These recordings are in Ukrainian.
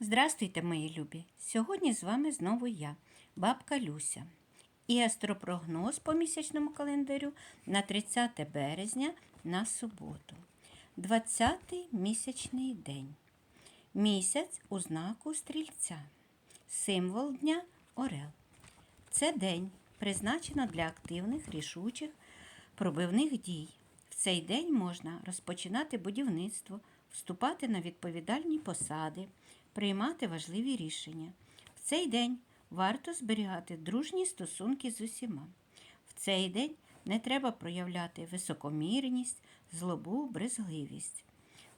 Здрастуйте, мої любі! Сьогодні з вами знову я, бабка Люся. І астропрогноз по місячному календарю на 30 березня на суботу. 20-й місячний день. Місяць у знаку стрільця. Символ дня Орел. Це день призначено для активних, рішучих, пробивних дій. В цей день можна розпочинати будівництво, вступати на відповідальні посади, приймати важливі рішення. В цей день варто зберігати дружні стосунки з усіма. В цей день не треба проявляти високомірність, злобу, брезгливість.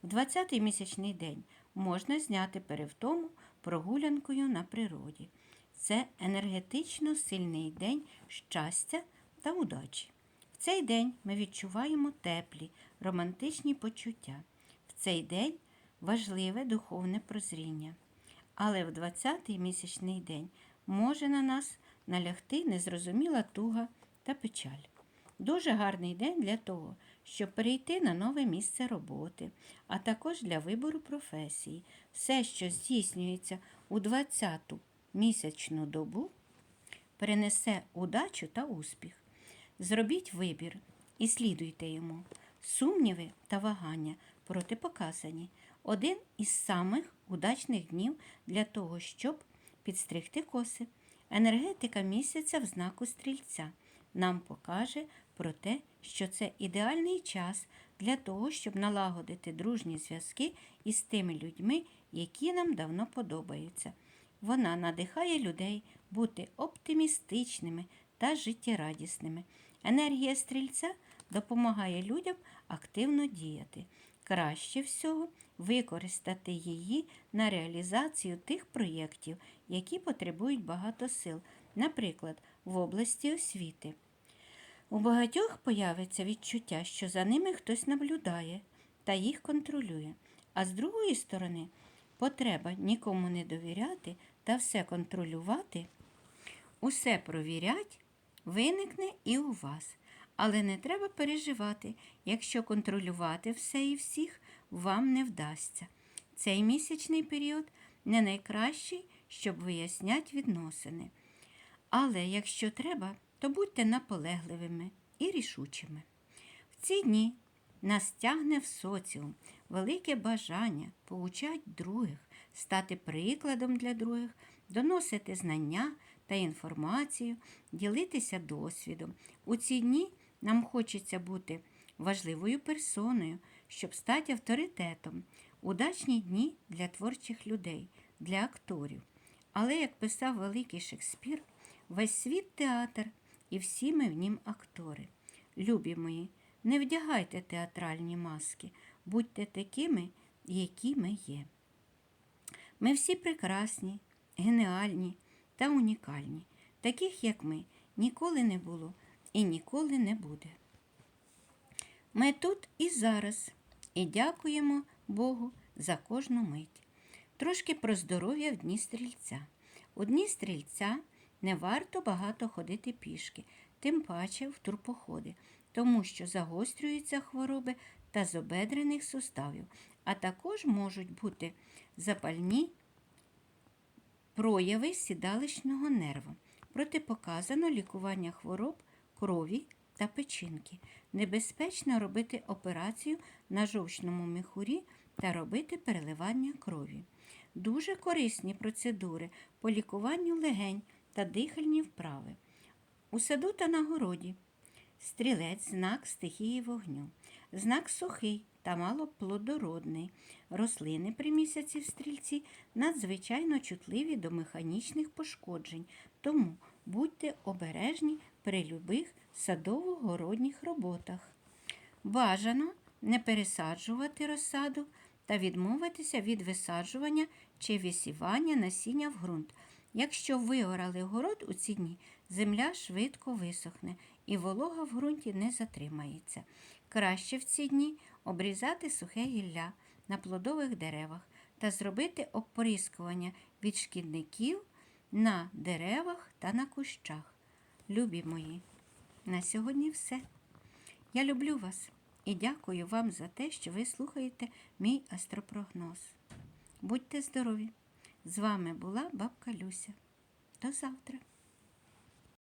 В 20-й місячний день можна зняти перевтому прогулянкою на природі. Це енергетично сильний день щастя та удачі. В цей день ми відчуваємо теплі, романтичні почуття. В цей день важливе духовне прозріння. Але в 20-й місячний день може на нас налягти незрозуміла туга та печаль. Дуже гарний день для того, щоб перейти на нове місце роботи, а також для вибору професії. Все, що здійснюється у 20-ту місячну добу, принесе удачу та успіх. Зробіть вибір і слідуйте йому. Сумніви та вагання протипоказані. Один із самих удачних днів для того, щоб підстригти коси. Енергетика місяця в знаку стрільця нам покаже про те, що це ідеальний час для того, щоб налагодити дружні зв'язки із тими людьми, які нам давно подобаються. Вона надихає людей бути оптимістичними та життєрадісними. Енергія стрільця допомагає людям активно діяти. Краще всього використати її на реалізацію тих проєктів, які потребують багато сил, наприклад, в області освіти. У багатьох появиться відчуття, що за ними хтось наблюдає та їх контролює. А з другої сторони, потреба нікому не довіряти та все контролювати, усе провірять, виникне і у вас. Але не треба переживати, якщо контролювати все і всіх вам не вдасться. Цей місячний період не найкращий, щоб виясняти відносини. Але якщо треба, то будьте наполегливими і рішучими. В ці дні нас тягне в соціум велике бажання поучати других, стати прикладом для других, доносити знання та інформацію, ділитися досвідом. У ці дні нам хочеться бути важливою персоною, щоб стати авторитетом. Удачні дні для творчих людей, для акторів. Але, як писав великий Шекспір, весь світ театр і всі ми в нім актори. Любі мої, не вдягайте театральні маски, будьте такими, які ми є. Ми всі прекрасні, геніальні та унікальні. Таких, як ми, ніколи не було і ніколи не буде. Ми тут і зараз і дякуємо Богу за кожну мить. Трошки про здоров'я в дні стрільця. У дні стрільця не варто багато ходити пішки, тим паче в турпоходи, тому що загострюються хвороби та з обедрених суставів, а також можуть бути запальні прояви сідалищного нерва. Протипоказано лікування хвороб крові та печінки. Небезпечно робити операцію на жовчному міхурі та робити переливання крові. Дуже корисні процедури по лікуванню легень та дихальні вправи. У саду та на городі. Стрілець знак стихії вогню, знак сухий та малоплодородний. Рослини при місяці в стрільці надзвичайно чутливі до механічних пошкоджень, тому будьте обережні при любих садово-городніх роботах. Бажано не пересаджувати розсаду та відмовитися від висаджування чи висівання насіння в ґрунт. Якщо виорали город у ці дні, земля швидко висохне і волога в ґрунті не затримається. Краще в ці дні обрізати сухе гілля на плодових деревах та зробити оприскування від шкідників на деревах та на кущах. Любі мої, на сьогодні все. Я люблю вас і дякую вам за те, що ви слухаєте мій астропрогноз. Будьте здорові! З вами була бабка Люся. До завтра.